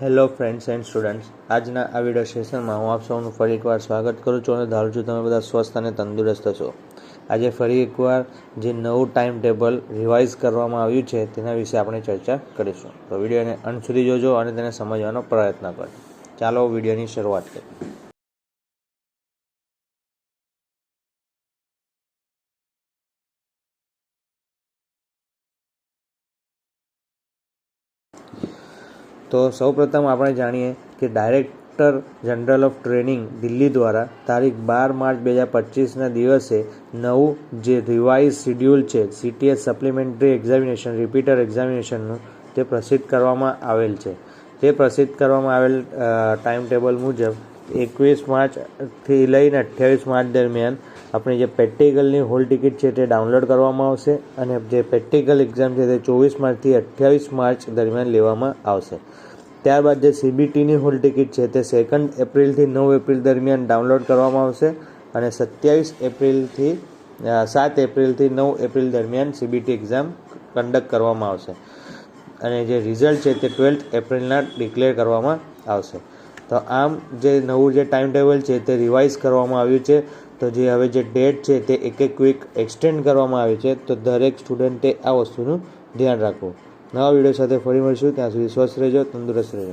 Hello friends and students આજના આ video સેશનમાં હું આપ સૌનું ફરી એકવાર સ્વાગત કરું છું અને ધારું છું તમે બધા સ્વસ્થ અને તંદુરસ્ત છો. આજે ફરી એકવાર જે નવું ટાઈમ ટેબલ રિવાઇઝ કરવામાં આવ્યું છે, તેના વિશે આપણે ચર્ચા કરીશું. તો વિડીયોને અંત સુધી જોજો અને તેને સમજવાનો પ્રયત્ન કરજો. ચાલો વિડીયોની શરૂઆત કરીએ. તો સૌપ્રથમ આપણે જાણીએ કે director general of training Delhi દ્વારા તારીખ બાર માર્ચ બે હજાર પચીસના દિવસે નવું જે રિવાઇઝ શિડ્યુલ છે સીટીએસ સપ્લિમેન્ટરી એક્ઝામિનેશન રિપીટર એક્ઝામિનેશનનું તે પ્રસિદ્ધ કરવામાં આવેલ છે. તે પ્રસિદ્ધ કરવામાં આવેલ ટાઈમ ટેબલ મુજબ એકવીસ માર્ચથી લઈને અઠ્યાવીસ માર્ચ દરમિયાન આપણી જે પ્રેક્ટિકલની હોલ ટિકિટ છે તે ડાઉનલોડ કરવામાં આવશે અને જે પ્રેક્ટિકલ એક્ઝામ છે તે ચોવીસ માર્ચથી અઠ્યાવીસ માર્ચ દરમિયાન લેવામાં આવશે. ત્યારબાદ જે સીબીટીની હોલ ટિકિટ છે તે સેકન્ડ એપ્રિલથી નવ એપ્રિલ દરમિયાન ડાઉનલોડ કરવામાં આવશે અને સત્યાવીસ એપ્રિલથી સાત એપ્રિલથી નવ એપ્રિલ દરમિયાન સીબીટી એક્ઝામ કન્ડક્ટ કરવામાં આવશે. અને જે રિઝલ્ટ છે તે ટ્વેલ્થ એપ્રિલના ડિક્લેર કરવામાં આવશે. તો આમ જે નવું જે ટાઈમ ટેબલ છે તે રિવાઇઝ કરવામાં આવ્યું છે. તો જે હવે જે ડેટ છે તે એક એક વીક એક્સટેન્ડ કરવામાં આવી છે. તો દરેક સ્ટુડન્ટે આ વસ્તુનું ધ્યાન રાખવું. નવા વીડિયો સાથે ફરી મળીશું. ત્યાં સુધી સ્વસ્થ રહેજો, તંદુરસ્ત રહેજો.